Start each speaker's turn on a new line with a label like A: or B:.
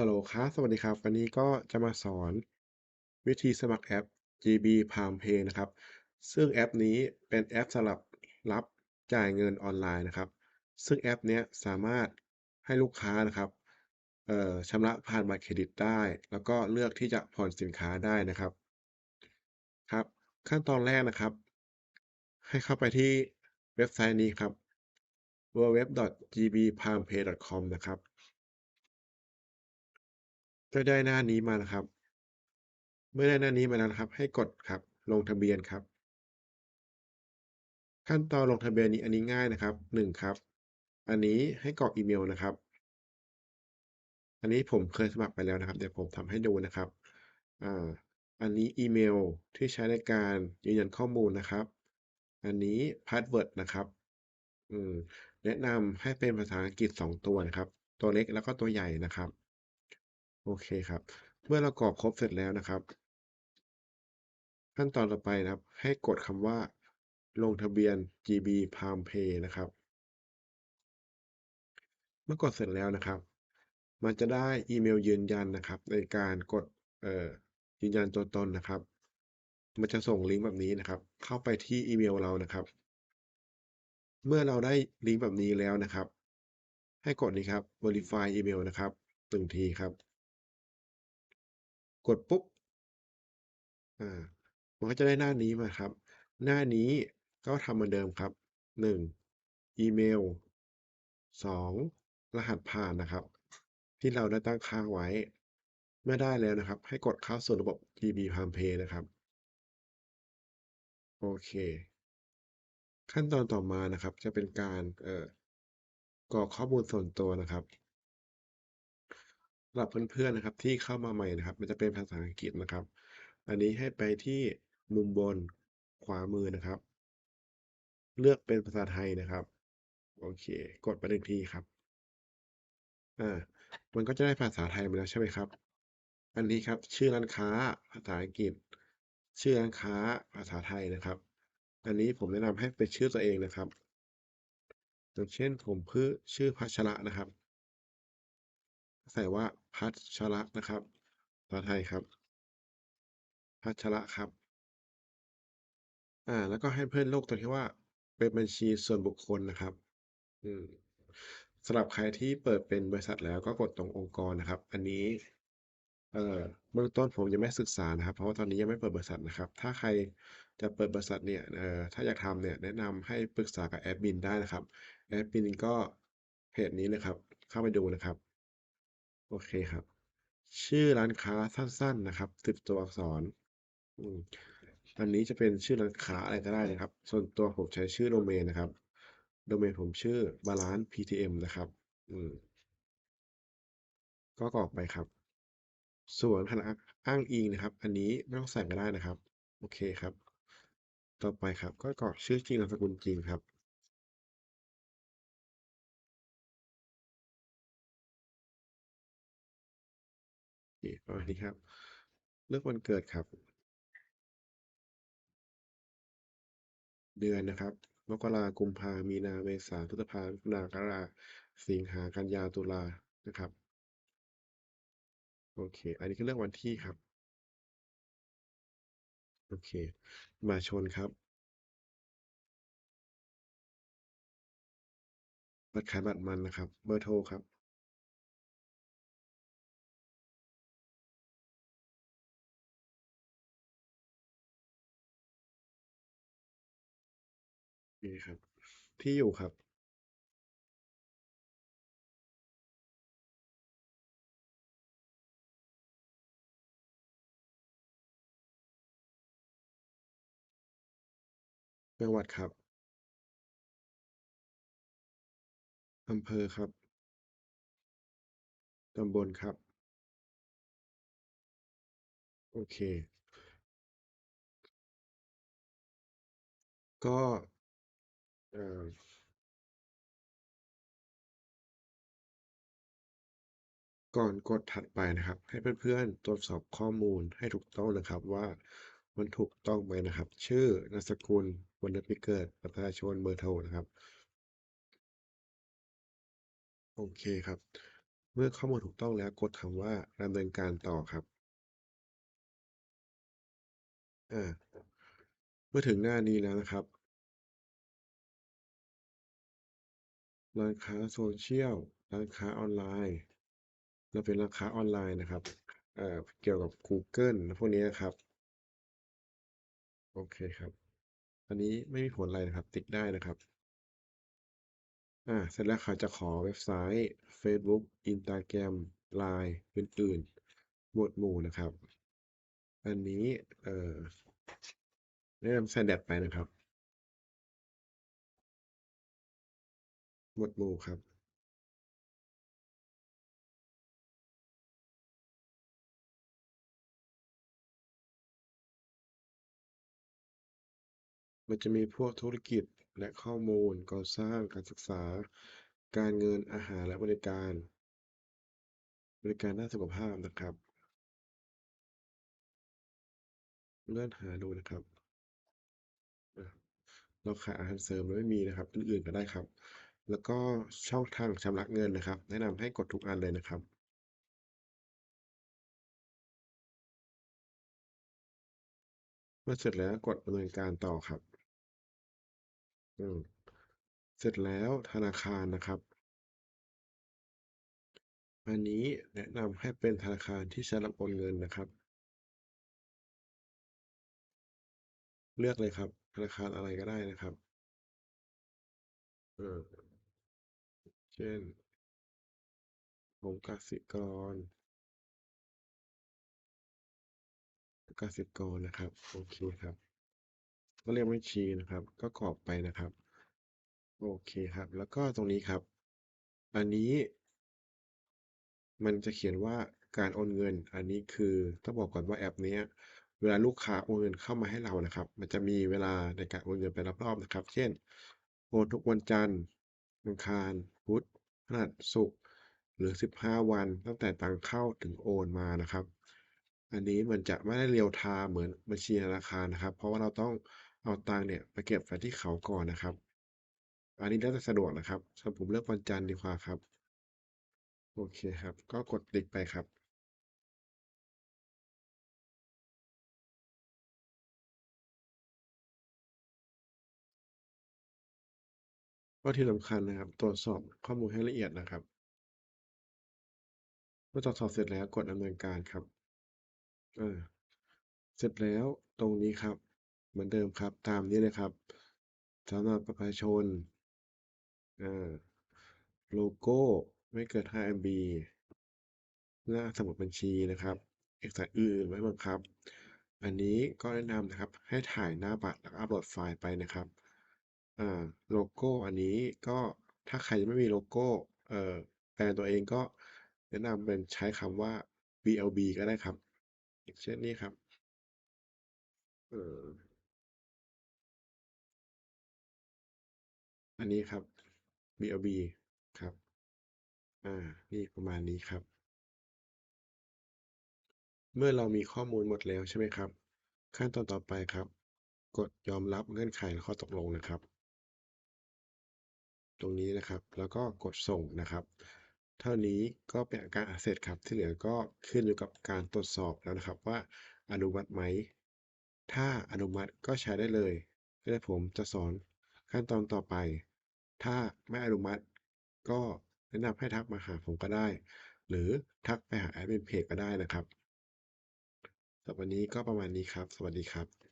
A: ฮัลโหลครับสวัสดีครับ วันนี้ก็จะมาสอนวิธีสมัครแอป GB PalmPay นะครับ ซึ่งแอปนี้เป็นแอปสำหรับรับจ่ายเงินออนไลน์นะครับ ซึ่งแอปนี้สามารถให้ลูกค้านะครับชำระผ่านบัตรเครดิตได้ แล้วก็เลือกที่จะผ่อนสินค้าได้นะครับ ครับ ขั้นตอนแรกนะครับ ให้เข้าไปที่เว็บไซต์นี้ครับ www.gbpalmpay.com นะครับ ก็ได้หน้านี้มานะครับ เมื่อได้หน้านี้มาแล้วนะครับ ให้กดครับ ลงทะเบียนครับ ขั้นตอนลงทะเบียนนี้อันนี้ง่ายนะครับ1ครับ อันนี้ให้กรอกอีเมลนะครับ อันนี้ผมเคยสมัครไปแล้วนะครับ เดี๋ยวผมทำให้ดูนะครับอ่าอันนี้อีเมลที่ใช้ในการยืนยันข้อมูลนะครับ อันนี้พาสเวิร์ดนะครับอืมแนะนำให้เป็นภาษาอังกฤษ 2 ตัวนะครับ ตัวเล็กแล้วก็ตัวใหญ่นะครับ โอเคครับ เมื่อเรากรอกครบเสร็จแล้วนะครับ ขั้นตอนต่อไปนะครับ ให้กดคำว่า ลงทะเบียน GB PalmPay นะครับ เมื่อกดเสร็จแล้วนะครับ มันจะได้อีเมลยืนยันนะครับ ในการกดเอ่อยืนยันตัวตนนะครับ มันจะส่งลิงก์แบบนี้นะครับ เข้าไปที่อีเมลเรานะครับ เมื่อเราได้ลิงก์แบบนี้แล้วนะครับ ให้กดนี้ครับ Verify อีเมลนะครับ1ทีครับ กดปุ๊บอ่ามันก็จะได้หน้านี้มาครับ หน้านี้ก็ทำเหมือนเดิมครับ 1 อีเมล 2 รหัสผ่านนะครับ ที่เราได้ตั้งค่าไว้ เมื่อได้แล้วนะครับ ให้กดเข้าสู่ระบบ GB p a m p a y นะครับ โอเค ขั้นตอนต่อมานะครับ จะเป็นการเอ่อกรอกข้อมูลส่วนตัวนะครับำหรับเพื่อนๆนะครับ ที่เข้ามาใหม่นะครับ มันจะเป็นภาษาอังกฤษนะครับ อันนี้ให้ไปที่มุมบนขวามือนะครับ เลือกเป็นภาษาไทยนะครับ โอเค กดไป1ทีครับอ่ามันก็จะได้ภาษาไทยมาแล้วใช่ไหมครับ อันนี้ครับ ชื่อร้านค้าภาษาอังกฤษ ชื่อร้านค้าภาษาไทยนะครับ อันนี้ผมแนะนำให้เป็นชื่อตัวเองนะครับอย่างเช่นผมพือชื่อพัชระนะครับ ใส่ว่า พัชระนะครับภาษาไทยครับ พัชระครับ อ่า แล้วก็ให้เพื่อนโลกตรงที่ว่า เป็นบัญชีส่วนบุคคลนะครับ อืมสำหรับใครที่เปิดเป็นบริษัทแล้วก็กดตรงองค์กรนะครับ อันนี้ เอ่อเบื้องต้นผมยังไม่ศึกษานะครับ เพราะว่าตอนนี้ยังไม่เปิดบริษัทนะครับ ถ้าใครจะเปิดบริษัทเนี่ย เอ่อ ถ้าอยากทำเนี่ย แนะนำให้ปรึกษากับแอดมินได้นะครับ แอดมินก็เพจนี้เลยครับ เข้าไปดูนะครับ โอเคครับ ชื่อร้านค้าสั้น ๆนะครับ10ตัวอักษรอืมอันนี้จะเป็นชื่อร้านค้าอะไรก็ได้นะครับ ส่วนตัวผมใช้ชื่อโดเมนนะครับ โดเมนผมชื่อ Balance PTM นะครับ อืมก็กรอกไปครับ ส่วนรหัสอ้างอิงนะครับ อันนี้ไม่ต้องใส่ก็ได้นะครับ โอเคครับ ต่อไปครับ ก็กรอกชื่อจริงนามสกุลจริงครับ โอเคประมาณนี้ครับ เลือกวันเกิดครับ เดือนนะครับ มกรากุมภามีนาเมษาพฤษภามิถุนากรกฎาสิงหากันยาตุลานะครับ โอเค อันนี้ก็เลือกวันที่ครับ โอเค มาชนครับ บัตรใครบัตรมันนะครับ เบอร์โทรครับ เคครับที่อยู่ครับ จังหวัดครับอำเภอครับตำบลครับ โอเค ก็ อก่อนกดถัดไปนะครับ ให้เพื่อนๆตรวจสอบข้อมูลให้ถูกต้องนะครับว่ามันถูกต้องไหมนะครับ ชื่อนามสกุลวันเดือนปีเกิดบัตรประชาชนเบอร์โทรนะครับโอเคครับ เมื่อข้อมูลถูกต้องแล้วกดคำว่าดำเนินการต่อครับอ่าเมื่อถึงหน้านี้แล้วนะครับ ร้านค้าโซเชียล ร้านค้าออนไลน์ เราเป็นร้านค้าออนไลน์นะครับเอ่อเกี่ยวกับ Google พวกนี้นะครับ โอเคครับ อันนี้ไม่มีผลอะไรนะครับ ติดได้นะครับอ่าเสร็จแล้วเขาจะขอเว็บไซต์ Facebook Instagram Line อื่นๆหมวดหมู่นะครับ อันนี้เอ่อแนะนำใส่แดดไปนะครับ หมวดหมู่ครับมันจะมีพวกธุรกิจและข้อมูลก่อสร้างการศึกษา การเงินอาหารและบริการ บริการด้านสุขภาพนะครับ เลื่อนหาดูนะครับ เราขายอาหารเสริมไม่มีนะครับอื่นๆก็ได้ครับ แล้วก็ช่องทางชำระเงินนะครับ แนะนำให้กดทุกอันเลยนะครับเมื่อเสร็จแล้วกดดำเนินการต่อครับเสร็จแล้วธนาคารนะครับ อันนี้แนะนำให้เป็นธนาคารที่ใช้รับโอนเงินนะครับ เลือกเลยครับ ธนาคารอะไรก็ได้นะครับ เออ เช่น ผมกสิกรกสิกรนะครับ โอเคครับ ก็เรียกบัญชีนะครับ ก็กรอกไปนะครับ โอเคครับ แล้วก็ตรงนี้ครับ อันนี้ มันจะเขียนว่าการโอนเงิน อันนี้คือต้องบอกก่อนว่าแอปนี้เวลาลูกค้าโอนเงินเข้ามาให้เรานะครับ มันจะมีเวลาในการโอนเงินเป็นรอบๆนะครับ เช่น โอนทุกวันจันทร์ อังคาร พุธพฤหัสศุกร์หรือ 15 วันตั้งแต่ตังเข้าถึงโอนมานะครับ อันนี้มันจะไม่ได้เรียวทาเหมือนบัญชีธนาคารนะครับ เพราะว่าเราต้องเอาตังเนี่ยไปเก็บไว้ที่เขาก่อนนะครับ อันนี้แล้วแต่สะดวกนะครับสำหรับผมเลือกวันจันทร์ดีกว่าครับ โอเคครับ ก็กดติ๊กไปครับ ก็ที่สำคัญนะครับ ตรวจสอบข้อมูลให้ละเอียดนะครับ เมื่อตรวจสอบเสร็จแล้วกดดำเนินการครับอ่าเสร็จแล้วตรงนี้ครับ เหมือนเดิมครับ ตามนี้เลยครับสำหรับประชาชนอ่าโลโก้ไม่เกิน 5 MB หน้าสมุดบัญชีนะครับเอกสารอื่นไม่บังคับ อันนี้ก็แนะนำนะครับให้ถ่ายหน้าบัตรแล้วอัปโหลดไฟล์ไปนะครับ อ่า โลโก้อันนี้ก็ถ้าใครยังไม่มีโลโก้ เอ่อ แบรนด์ตัวเองก็แนะนำเป็นใช้คำว่า BLB ก็ได้ครับ อย่างเช่นนี้ครับ เอ่ออันนี้ครับ BLB ครับ อ่า นี่ประมาณนี้ครับ เมื่อเรามีข้อมูลหมดแล้วใช่ไหมครับ ขั้นตอนต่อไปครับ กดยอมรับเงื่อนไขและข้อตกลงนะครับ ตรงนี้นะครับ แล้วก็กดส่งนะครับ เท่านี้ก็เป็นการอาเสร็จครับที่เหลือก็ขึ้นอยู่กับการตรวจสอบแล้วนะครับว่าอนุมัติไหม ถ้าอนุมัติก็ใช้ได้เลยก็ได้ผมจะสอนขั้นตอนต่อไป ถ้าไม่อนุมัติ ก็แนะนำให้ทักมาหาผมก็ได้ หรือทักไปหาแอดมินเพจก็ได้นะครับสำหรับวันนี้ก็ประมาณนี้ครับ สวัสดีครับ